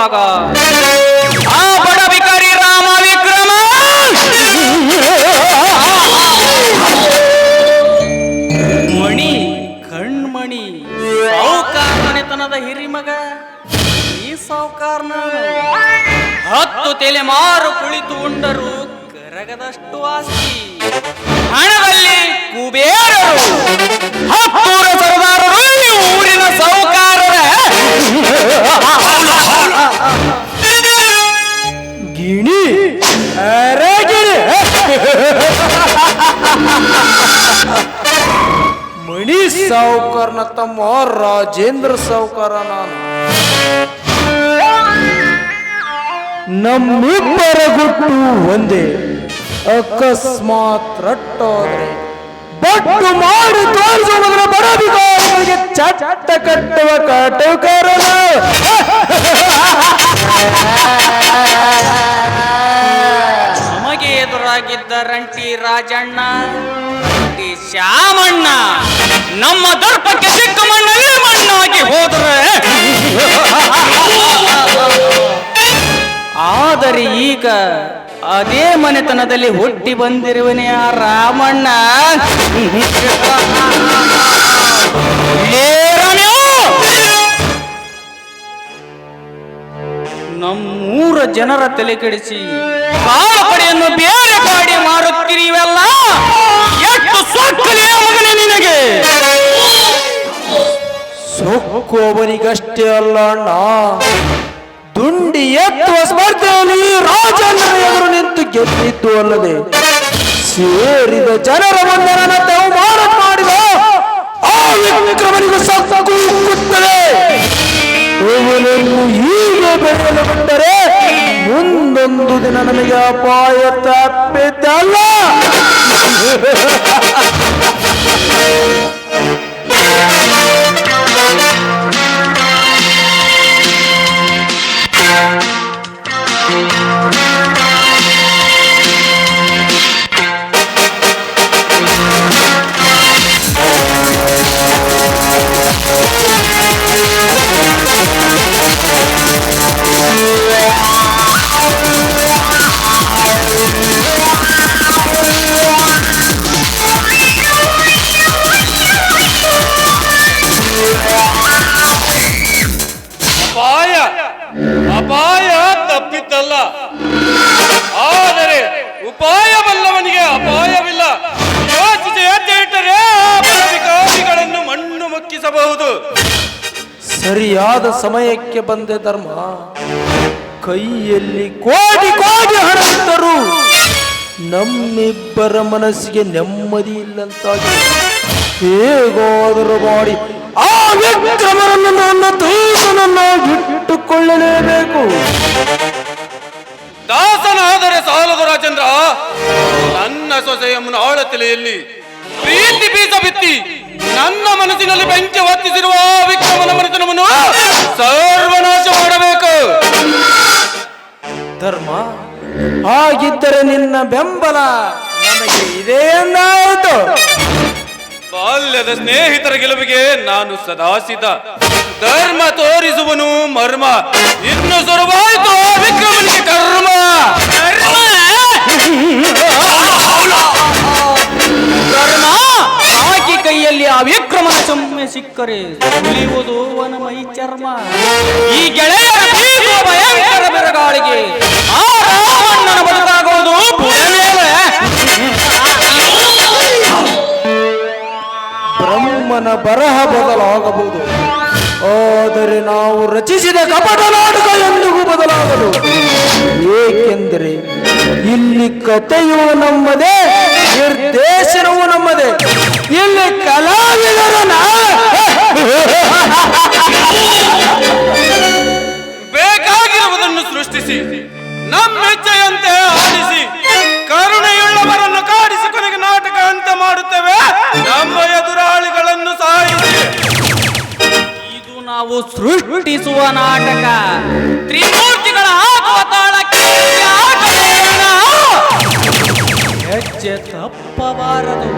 ಆ ಬಡವಿಕಾರಿ ರಾಮ ಮಣಿ, ಕಣ್ಮಣಿ ಸಾವುಕಾರ ಹಿರಿಮಗ, ಈ ಸಾವುಕಾರನ ಹತ್ತು ತಲೆಮಾರು ಕುಳಿತು ಉಂಡರು ಕರಗದಷ್ಟು ಆಸ್ತಿ. ಹಣದಲ್ಲಿ ಕುಬೇರರು ಸಾವುಕಾರನ ತಮ್ಮ ರಾಜೇಂದ್ರ ಸಾವುಕಾರ ನಾನು. ನಮ್ಮಿಬ್ಬರ ಗುಟ್ಟು ಒಂದೇ. ಅಕಸ್ಮಾತ್ ರಟ್ಟೋದ್ರೆ ಬಟ್ಟು ಮಾಡಿ ತೋರಿಸುವುದರ ಬರೋದಿಗೆ. ಚಟ್ಟ ಕಟ್ಟುವ ಕಾಟುಕಾರನ ನಮಗೆ ಎದುರಾಗಿದ್ದ ರಂಟಿ ರಾಜಣ್ಣ ಶ್ಯಾಮಣ್ಣ. ನಮ್ಮ ದರ್ಪಕ್ಕೆ ಸಿಕ್ಕ ಮಣ್ಣಲ್ಲಿ ಮಣ್ಣಾಗಿ ಹೋದ್ರೆ. ಆದರೆ ಈಗ ಅದೇ ಮನೆತನದಲ್ಲಿ ಹುಟ್ಟಿ ಬಂದಿರುವನೇ ಆ ರಾಮಣ್ಣ! ನಮ್ಮೂರ ಜನರ ತಲೆ ಕೆಡಿಸಿ ಕಾಳಪಡೆಯನ್ನು ಬೇರೆ ಮಾಡಿ ಮಾರುತ್ತಿರಿವೆಲ್ಲ ಸೊಕ್ಕೋವನಿಗಷ್ಟೇ ಅಲ್ಲ ಅಣ್ಣ. ದುಂಡಿ ಎತ್ತುವ ಸ್ಪರ್ಧೆಯಲ್ಲಿ ರಾಜೇಂದ್ರ ಎದುರು ನಿಂತು ಗೆದ್ದಿದ್ದು ಅಲ್ಲದೆ ಸೇರಿದ ಜನರ ಮುಂದೆ ತಾವು ಮಾರ ಮಾಡಿದ ಆ ವಿಕ್ರಮನಿಗೂ ಉಕ್ಕುತ್ತದೆ. ಅವನನ್ನು ಹೀಗೆ ಬೆಳೆಯಲು ಬಂದರೆ ಮುಂದೊಂದು ದಿನ ನನಗೆ ಅಪಾಯ ತಪ್ಪಿದ್ದಲ್ಲ ಸರಿಯಾದ ಸಮಯಕ್ಕೆ ಬಂದೆ ಧರ್ಮ. ಕೈಯಲ್ಲಿ ಕೋಡಿ ಕೋಡಿ ಹಣ ನಮ್ಮಿಬ್ಬರ ಮನಸ್ಸಿಗೆ ನೆಮ್ಮದಿ ಇಲ್ಲಂತಾಗಿ ಹೇಗಾದರೂ ಮಾಡಿ ಆ ವಿಕ್ರಮರನ್ನು ನನ್ನ ದೂತನನ್ನಾಗಿ ಇಟ್ಟುಕೊಳ್ಳಲೇಬೇಕು. ದಾಸನಾದರೆ ಸಾಲದು ರಾಜೇಂದ್ರ. ನನ್ನ ಸೊಸೆಯ ಮುನ್ನ ತಲೆಯಲ್ಲಿ ಪ್ರೀತಿ ಬೀಜ ಬಿತ್ತಿ ನನ್ನ ಮನಸ್ಸಿನಲ್ಲಿ ಬೆಂಕಿ ಹೊತ್ತಿಸಿರುವ ವಿಕ್ರಮನ ಮನಸ್ಸಿನವನ್ನು ಸರ್ವನಾಶ ಮಾಡಬೇಕು. ಧರ್ಮ ಹಾಗಿದ್ದರೆ ನಿನ್ನ ಬೆಂಬಲ ನನಗೆ ಇದೆ ಎಂದಾಯಿತು. ಬಾಲ್ಯದ ಸ್ನೇಹಿತರ ಗೆಲುವಿಗೆ ನಾನು ಸದಾಸಿದ ಸಿದ್ಧ. ಧರ್ಮ ತೋರಿಸುವನು ಮರ್ಮ. ಇನ್ನು ಸುರವಾಯಿತು ವಿಕ್ರಮನಿಗೆ ಕರ್ಮ. ಧರ್ಮ ಆ ವಿಕ್ರಮನ ಚೊಮ್ಮೆ ಸಿಕ್ಕರೆ ಉಳಿಯುವುದು ಮೈ ಚರ್ಮ. ಈ ಗೆಳೆಯರ ಭಯಂಕರ ಬೆರಗಾಳಿಗೆ. ಆ ರಾಮಣ್ಣನ ಬದುಕಾಗುವುದು ಬ್ರಹ್ಮನ ಬರಹ ಬದಲಾಗಬಹುದು. ಆದರೆ ನಾವು ರಚಿಸಿದ ಕಪಟ ನಾಟಕ ಎಂದಿಗೂ ಬದಲಾಗದು. ಏಕೆಂದರೆ ಇಲ್ಲಿ ಕಥೆಯೂ ನಮ್ಮದೇ, ನಿರ್ದೇಶನವೂ ನಮ್ಮದೇ. ಇಲ್ಲಿ ಕಲಾವಿದರ ಬೇಕಾಗಿರುವುದನ್ನು ಸೃಷ್ಟಿಸಿ ನಮ್ಮೆಚ್ಚೆಯಂತೆ ಆಡಿಸಿ ಕರುಣೆಯುಳ್ಳವರನ್ನು ಕಾಡಿಸಿ ಕೊನೆಗೆ ನಾಟಕ ಅಂತ ಮಾಡುತ್ತೇವೆ. ನಮ್ಮ ಎದುರಾಳಿಗಳನ್ನು ಸಾಯಿಸಿ ಇದು ನಾವು ಸೃಷ್ಟಿಸುವ ನಾಟಕ. ತ್ರಿಮೂರ್ತಿಗಳ ಹಾಕುವ ತಾಳಕ್ಕೆ? ಹೆಜ್ಜೆ ತಪ್ಪಬಾರದು.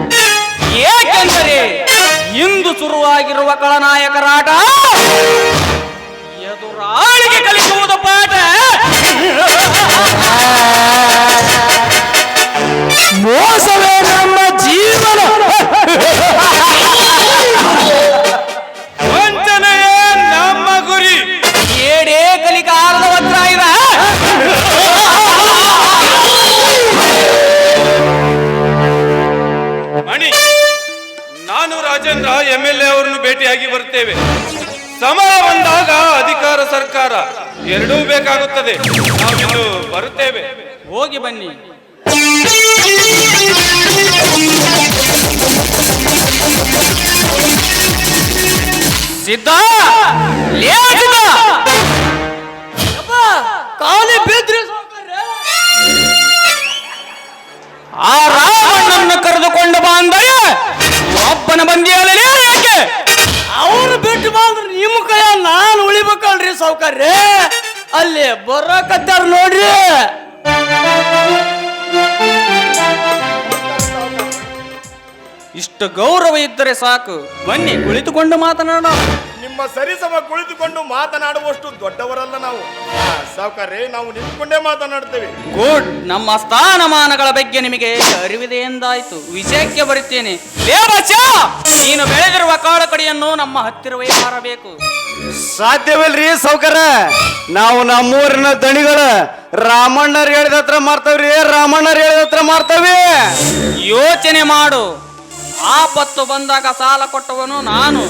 ಇಂದು ಶುರುವಾಗಿರುವ ಕಳನಾಯಕರಾಟ ಎದುರಾಳಿಗೆ ಕಲಿಸುವುದು ಪಾಠ. ಬೇಕಾಗುತ್ತದೆ ನಾವಿಂದು ಬರುತ್ತೇವೆ. ಹೋಗಿ ಬನ್ನಿ. ಸಿದ್ಧ? ಕಾಲಿ ಬಿದ್ರಿ ಆ ರಾವಣ್ಣನ ಕರೆದುಕೊಂಡು ಬಾ ಅಂದರೆ ಒಬ್ಬನ ಬಂದಿಯಲ್ಲ ಯಾಕೆ? ಅವನು ಬಿಟ್ಟು ಬಂದ್ರೆ ನಿಮ್ಮ ಕೈಯ ನಾನು ಉಳಿಬೇಕಲ್ರಿ ಸಾವ್ಕಾರ್ರಿ. ಅಲ್ಲಿ ಬರಕತ್ತಾರ ನೋಡ್ರಿ. ಇಷ್ಟು ಗೌರವ ಇದ್ದರೆ ಸಾಕು. ಬನ್ನಿ ಕುಳಿತುಕೊಂಡು ಮಾತನಾಡೋಣ. ನಿಮ್ಮ ಸರಿಸಮ ಕುಳಿತುಕೊಂಡು ಮಾತನಾಡುವಷ್ಟು ದೊಡ್ಡವರಲ್ಲ ನಾವು. ಸಾವುಕಾರ್ರೆ ನಾವು ನಿಂತುಕೊಂಡೇ ಮಾತನಾಡ್ತೇವೆ. ಗುಡ್. ನಮ್ಮ ಸ್ಥಾನಮಾನಗಳ ಬಗ್ಗೆ ನಿಮಗೆ ಅರಿವಿದೆ ಎಂದಾಯ್ತು. ವಿಷಯಕ್ಕೆ ಬರುತ್ತೇನೆ. ನೀನು ಬೆಳೆದಿರುವ ಕಾಳು ಕಡಿಯನ್ನು ನಮ್ಮ ಹತ್ತಿರವೇ ಮಾರಬೇಕು. ಸಾಧ್ಯವಿಲ್ರಿ ಸೌಕರ ನಾವು ನಮ್ಮೂರಿನ ದಣಿಗಳ ರಾಮಣ್ಣರ್ ಹೇಳಿದ ಹತ್ರ ಮಾರ್ತವ್ರಿ ರಾಮಣ್ಣರ್ ಹೇಳಿದ ಹತ್ರ ಮಾರ್ತವಿ ಯೋಚನೆ ಮಾಡು. ಆಪತ್ತು ಬಂದಾಗ ಸಾಲ ಕೊಟ್ಟವನು ನಾನು.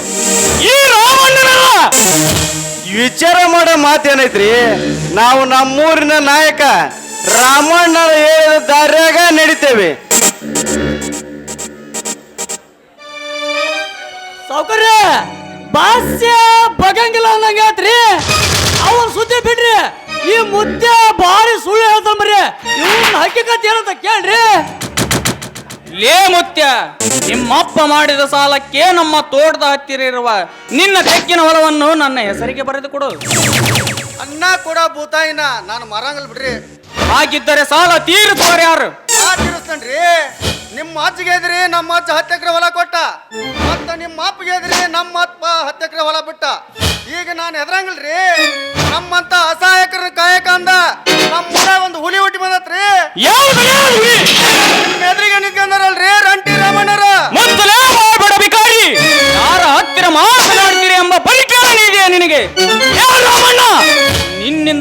ಈ ರಾಮಣ್ಣನ ವಿಚಾರ ಮಾಡೋ ಮಾತೇನೈತ್ರಿ. ನಾವು ನಮ್ಮೂರಿನ ನಾಯಕ ರಾಮಣ್ಣ ಹೇಳಿದ ದಾರ್ಯಾಗ ನಡಿತೇವೆ. ಸಾವ್ಕಾರ್ಯ ಭಾಷ್ಯ ಬಗಂಗಿಲ್ಲ ಅನ್ನಂಗಾತ್ರಿ ಅವನ್ ಸುದ್ದಿ ಬಿಡ್ರಿ. ಈ ಮುದ್ದೆ ಬಾರಿ ಸುಳ್ಳು ಹೇಳ್ತಾನ್ರಿ ಇವನ್ ಹಕ್ಕಿಕತ್ ಏನಂತ ಕೇಳ್ರಿ. ಲೇ ಮುತ್ಯ ನಿಮ್ಮಪ್ಪ ಮಾಡಿದ ಸಾಲಕ್ಕೆ ನಮ್ಮ ತೋಟದ ಹತ್ತಿರ ಇರುವ ನಿನ್ನ ತೆಕ್ಕಿನ ಹೊಲವನ್ನು ನನ್ನ ಹೆಸರಿಗೆ ಬರೆದು ಕೊಡು. ಅನ್ನ ಕೂಡ ಭೂತಾಯಿನ ನಾನು ಮರಂಗಲ್ ಬಿಡ್ರಿ. ಹಾಗಿದ್ದರೆ ಸಾಲ ತೀರಿಸುವರು ಯಾರು? ನಾ ರೀ ನಿಮ್ಮ ಅಜ್ಜಿಗೆ ನಮ್ಮ ಅಜ್ಜ ಹತ್ತು ಎಕರೆ ಹೊಲ ಕೊಟ್ಟ, ಮತ್ತ ನಿಮ್ಮ ಅಪ್ಪಗೆ ಎದ್ರಿ ನಮ್ಮ ಅಪ್ಪ ಹತ್ತು ಎಕರೆ ಹೊಲ ಬಿಟ್ಟ. ಈಗ ನಾನು ಹೆದರಂಗಿಲ್ರಿ? ನಮ್ಮಂತ ಅಸಹಾಯಕರ ಕಾಯಕ ಅಂದ.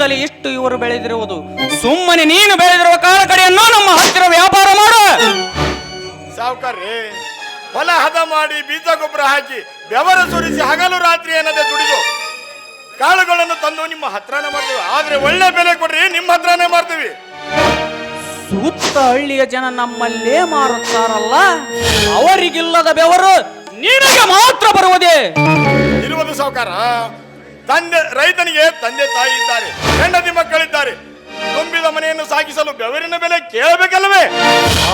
ನಿನ್ನಿಂದಲೇ ಇಷ್ಟು ಇವರು ಬೆಳೆದಿರುವುದು? ಸುಮ್ಮನೆ ನೀನು ಬೆಳೆದಿರುವ ಕಾಲ ಕಡೆಯನ್ನು ನಮ್ಮ ಹತ್ತಿರ ವ್ಯಾಪಾರ ಮಾಡು. ಸಾವುಕಾರ್ರೆ ಹೊಲ ಹದ ಮಾಡಿ ಬೀಜ ಗೊಬ್ಬರ ಹಾಕಿ ಬೆವರ ಸುರಿಸಿ ಹಗಲು ರಾತ್ರಿ ಏನದೆ ದುಡಿದು? ಕಾಳುಗಳನ್ನು ತಂದು ನಿಮ್ಮ ಹತ್ರನೇ ಮಾಡ್ತೀವಿ ಆದ್ರೆ ಒಳ್ಳೆ ಬೆಲೆ ಕೊಡ್ರಿ ನಿಮ್ಮ ಹತ್ರನೇ ಮಾಡ್ತೀವಿ ಸುತ್ತ ಹಳ್ಳಿಯ ಜನ ನಮ್ಮಲ್ಲೇ ಮಾರುತ್ತಾರಲ್ಲ ಅವರಿಗಿಲ್ಲದ ಬೆವರು ನಿನಗೆ ಮಾತ್ರ ಬರುವುದೇ? ಇರುವುದು ಸಾವುಕಾರ ತಂದೆ, ರೈತನಿಗೆ ತಂದೆ ತಾಯಿ ಇದ್ದಾರೆ, ಹೆಂಡತಿ ಮಕ್ಕಳಿದ್ದಾರೆ. ತುಂಬಿದ ಮನೆಯನ್ನು ಸಾಗಿಸಲು ಬೆವರಿನ ಬೆಲೆ ಕೇಳಬೇಕಲ್ಲವೇ?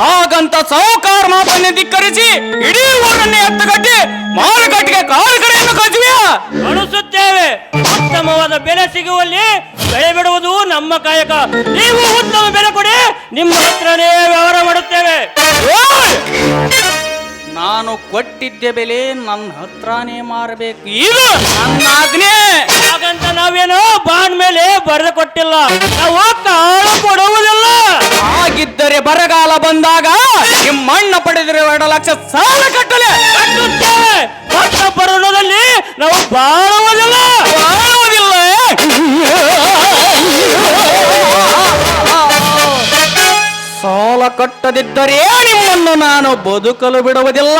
ಹಾಗಂತ ಸಾಹುಕಾರ ಮಾತನ್ನೇ ಧಿಕ್ಕರಿಸಿ ಇಡೀ ಊರನ್ನೇ ಎತ್ತಗಟ್ಟಿ ಮಾರುಕಟ್ಟೆಗೆ ಕಾಲು ಕಡೆಯನ್ನು ಕಳಿಸುತ್ತೇವೆ ಉತ್ತಮವಾದ ಬೆಲೆ ಸಿಗುವಲ್ಲಿ ಬೆಳೆ ಬಿಡುವುದು ನಮ್ಮ ಕಾಯಕ. ನೀವು ಉತ್ತಮ ಬೆಲೆ ಕೊಡಿ, ನಿಮ್ಮ ಹತ್ರನೇ ಕೊಟ್ಟಿದ್ದ ಬೆಲೆ, ನನ್ನ ಹತ್ರನೇ ಮಾರಬೇಕು. ಇದು ನನ್ನ ಹಾಗಂತ ನಾವೇನು ಬಾಂಡ್ ಮೇಲೆ ಬರೆದು ಕೊಟ್ಟಿಲ್ಲ. ನಾವು ಕಾಳು ಕೊಡುವುದಿಲ್ಲ. ಹಾಗಿದ್ದರೆ ಬರಗಾಲ ಬಂದಾಗ ನಿಮ್ಮಣ್ಣ ಪಡೆದಿರುವ ಎರಡು ಲಕ್ಷ ಸಾಲ ಕಟ್ಟಲೆ. ಋಣದಲ್ಲಿ ನಾವು ಬಾಳುವುದಿಲ್ಲ. ಬಾಳುವುದಿಲ್ಲ. ಕಟ್ಟದಿದ್ದರೆ ನಿಮ್ಮನ್ನು ನಾನು ಬದುಕಲು ಬಿಡುವುದಿಲ್ಲ.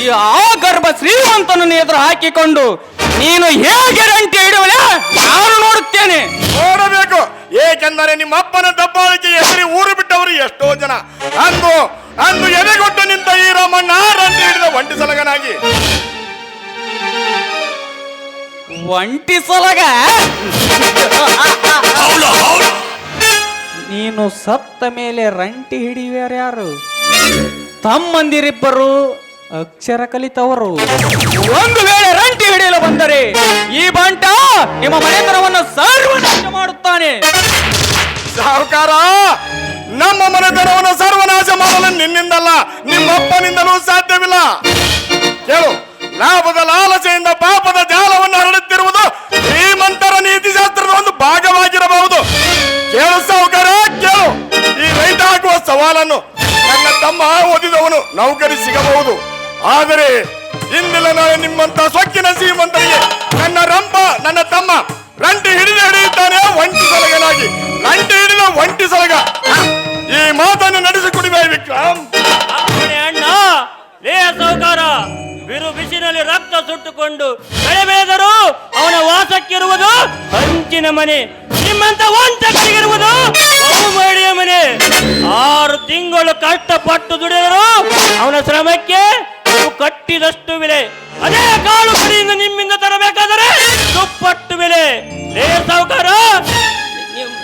ಈ ಆ ಗರ್ಭ ಶ್ರೀಮಂತನನ್ನು ಎದುರು ಹಾಕಿಕೊಂಡು ನೀನು ಹೇಗೆ ರಂಟಿ ಹಿಡುವಲೆ ನಾನು ನೋಡುತ್ತೇನೆ. ನೋಡಬೇಕು. ಏಕೆಂದರೆ ನಿಮ್ಮ ಅಪ್ಪನ ದಬ್ಬಾಳಿಕೆ ಹೆಸರಿ ಊರು ಬಿಟ್ಟವರು ಎಷ್ಟೋ ಜನ. ಅಂದು ಅಂದು ಎದೆಗೊಟ್ಟು ನಿಂತ ಈ ರಾಮಣ್ಣ ರಂಟಿ ಹಿಡಿದ ಒಂಟಿ ಸಲಗನಾಗಿ. ಒಂಟಿ ಸಲಗ? ನೀನು ಸತ್ತ ಮೇಲೆ ರಂಟಿ ಹಿಡಿಯುವ್ಯಾರ್ಯಾರು ತಮ್ಮಂದಿರಿಬ್ಬರು ಅಕ್ಷರ ಕಲಿತವರು. ಒಂದು ವೇಳೆ ರಂಟಿ ಹಿಡಿಯಲು ಬಂದರೆ ಈ ಬಂಟ ನಿಮ್ಮ ಮನೆತನವನ್ನು ಸರ್ವನಾಶ ಮಾಡುತ್ತಾನೆ. ಸಾಹುಕಾರ, ನಮ್ಮ ಮನೆತನವನ್ನು ಸರ್ವನಾಶ ಮಾಡಲು ನಿನ್ನಿಂದಲ್ಲ, ನಿಮ್ಮಪ್ಪನಿಂದಲೂ ಸಾಧ್ಯವಿಲ್ಲ. ಕೇಳು ಲಾಭದ ಲಾಲಸೆಯಿಂದ ಪಾಪದ ಜಾಲವನ್ನು ಹರಡುತ್ತಿರುವುದು ಆದರೆ ಇಂದಿಲ್ಲ ನಾನು ನಿಮ್ಮಂತ ಸೊಕ್ಕಿನ ಶ್ರೀಮಂತರಿಗೆ ನನ್ನ ರಂಪ, ನನ್ನ ತಮ್ಮ ರಂಟಿ ಹಿಡಿದು ಹಿಡಿಯುತ್ತಾನೆ, ಒಂಟಿ ಸಲಗನಾಗಿ. ರಂಟಿ ಹಿಡಿದ ಒಂಟಿ ಸಲಗ. ಈ ಮಾತನ್ನು ನಡೆಸಿಕೊಡಿವೆ, ವಿಕ್ರಮ್. ಅಣ್ಣ ಲೇ ಸೌಕಾರ ಬಿರು ಬಿಸಿನಲ್ಲಿ ರಕ್ತ ಸುಟ್ಟುಕೊಂಡು ಬೆಳೆ ಬೆಳೆದರೂ ಅವನ ವಾಸಕ್ಕಿರುವುದು ಹಂಚಿನ ಮನೆ, ನಿಮ್ಮಂತ ಬಹುಮಹಡಿಯ ಮನೆ. ಆರು ತಿಂಗಳು ಕಷ್ಟಪಟ್ಟು ದುಡಿದರು ಅವನ ಶ್ರಮಕ್ಕೆ ಕಟ್ಟಿದಷ್ಟು ಬೆಲೆ ಅದೇ ಕಾಳು ಕಡೆಯಿಂದ ನಿಮ್ಮಿಂದ ತರಬೇಕಾದರೆ ದುಪ್ಪಟ್ಟು ಬೆಲೆ ಸಾವುಕಾರ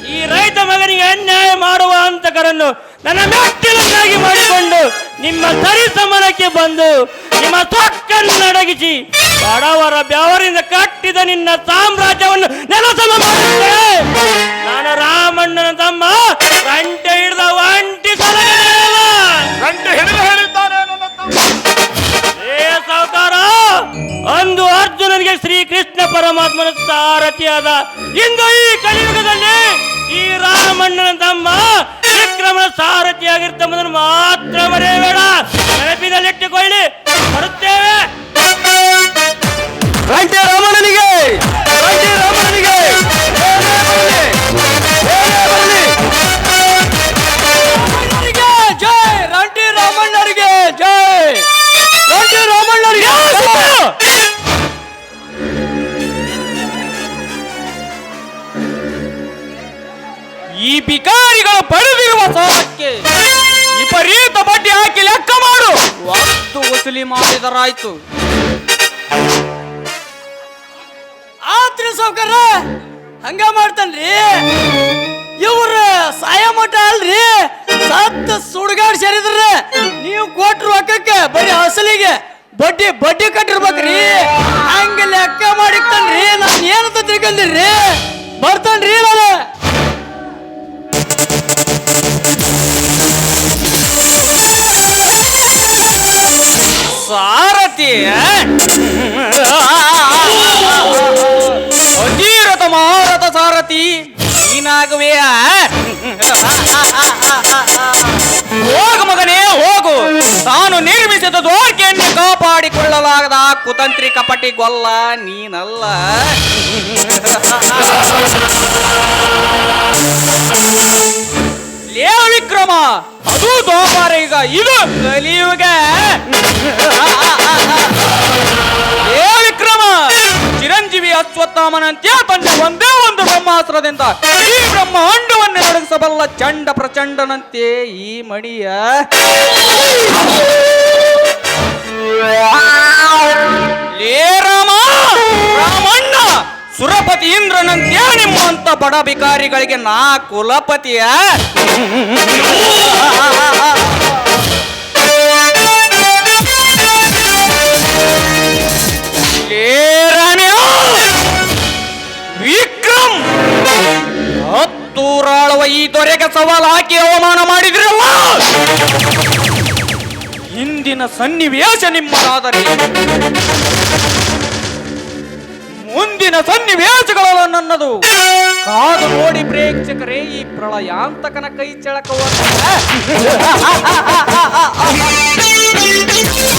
ಈ ರೈತ ಮಗನಿಗೆ ಅನ್ಯಾಯ ಮಾಡುವ ಹಂತಕರನ್ನು ನನ್ನ ಮೆಟ್ಟಿಲನ್ನಾಗಿ ಮಾಡಿಕೊಂಡು ನಿಮ್ಮ ಸರಿ ಸಮನಕ್ಕೆ ಬಂದು ನಿಮ್ಮ ಸೊಕ್ಕನ್ನಡಗಿಸಿ ಬಡವರ ಬೆವರಿಂದ ಕಟ್ಟಿದ ನಿನ್ನ ಸಾಮ್ರಾಜ್ಯವನ್ನು ನೆಲಸಮ ಮಾಡುತ್ತೇನೆ ನಾನು ರಾಮಣ್ಣನ ತಮ್ಮ ಅರ್ಜುನನಿಗೆ ಶ್ರೀಕೃಷ್ಣ ಪರಮಾತ್ಮನ ಸಾರಥಿಯಾದ ಇಂದು ಈ ಕಲಿಯುಗದಲ್ಲಿ ಈ ರಾಮಣ್ಣನ ತಮ್ಮ ವಿಕ್ರಮನ ಸಾರಥಿಯಾಗಿರ್ತಂಬುದನ್ನು ಮಾತ್ರ ಮರೆಯಬೇಡ. ನೆನಪಿನಲ್ಲಿಟ್ಟುಕೊಳ್ಳಿ ಬರುತ್ತೇವೆ. ಮಾಡಿದರಾಯ್ತು ಆತ್ರಿ ಸಾವುಕಾರ ಹಂಗ ಮಾಡ್ತಾನ್ರಿ? ಇವ್ರ ಸಾಯ ಮಠ ಅಲ್ರಿ? ಸತ್ತ ಸುಡ್ಗಾಡ್ ಸೇರಿದ್ರಿ ನೀವು ಕೊಟ್ರು ರೊಕ್ಕಕ್ಕೆ, ಬರೀ ಅಸಲಿಗೆ. ಬಡ್ಡಿ ಬಡ್ಡಿ ಕಟ್ಟಿರ್ಬೇಕ್ರಿ. ಹಂಗ ಲೆಕ್ಕ ಮಾಡಿಕ್ತಾನ್ರಿ. ನಾನು ಏನಂತ ತಿಳ್ಕೊಂಡಿರ್ರಿ ಬರ್ತಾನ್ರಿ ನಾನು ಸಾರಥಿ ಅಧೀರಥ ಮಹಾರಥ ಸಾರಥಿ ನೀನಾಗುವೆಯ ಹೋಗು ಮಗನೇ, ಹೋಗು. ತಾನು ನಿರ್ಮಿಸಿದ ದ್ವಾರಕೆಯನ್ನು ಕಾಪಾಡಿಕೊಳ್ಳಲಾಗದ ಕುತಂತ್ರಿ ಕಪಟಿ ಗೊಲ್ಲ ನೀನಲ್ಲ. ಲೇ ವಿಕ್ರಮ. ಅದು ದ್ವಾಪಾರ ಈಗ. ಇದು ಕಲಿಯುಗ. ಲೇ ವಿಕ್ರಮ. ಚಿರಂಜೀವಿ ಅಶ್ವತ್ಥಾಮನಂತೆ ತನ್ನ ಒಂದೇ ಒಂದು ಬ್ರಹ್ಮಾಸ್ತ್ರದಿಂದ ಈ ಬ್ರಹ್ಮಾಂಡವನ್ನು ನಡಗಿಸಬಲ್ಲ ಚಂಡ ಪ್ರಚಂಡನಂತೆ ಈ ಮಡಿಯ ಲೇ ರಾಮ ರಾಮಣ್ಣ ಸುರಪತಿ ಇಂದ್ರನಂತೆ ನಿಮ್ಮಂತ ಬಡ ಬಿಕಾರಿಗಳಿಗೆ ನಾ ಕುಲಪತಿಯ. ವಿಕ್ರಮ್, ಹತ್ತೂರಾಳುವ ಈ ದೊರೆಗೆ ಸವಾಲು ಹಾಕಿ ಅವಮಾನ ಮಾಡಿದ್ರಲ್ಲ? ಹಿಂದಿನ ಸನ್ನಿವೇಶ ನಿಮ್ಮದಾದರೆ ಮುಂದಿನ ಸನ್ನಿವೇಶಗಳು ನನ್ನದು. ಕಾದು ನೋಡಿ ಪ್ರೇಕ್ಷಕರೇ ಈ ಪ್ರಳಯಾಂತಕನ ಕೈ ಚಳಕವನ್ನು.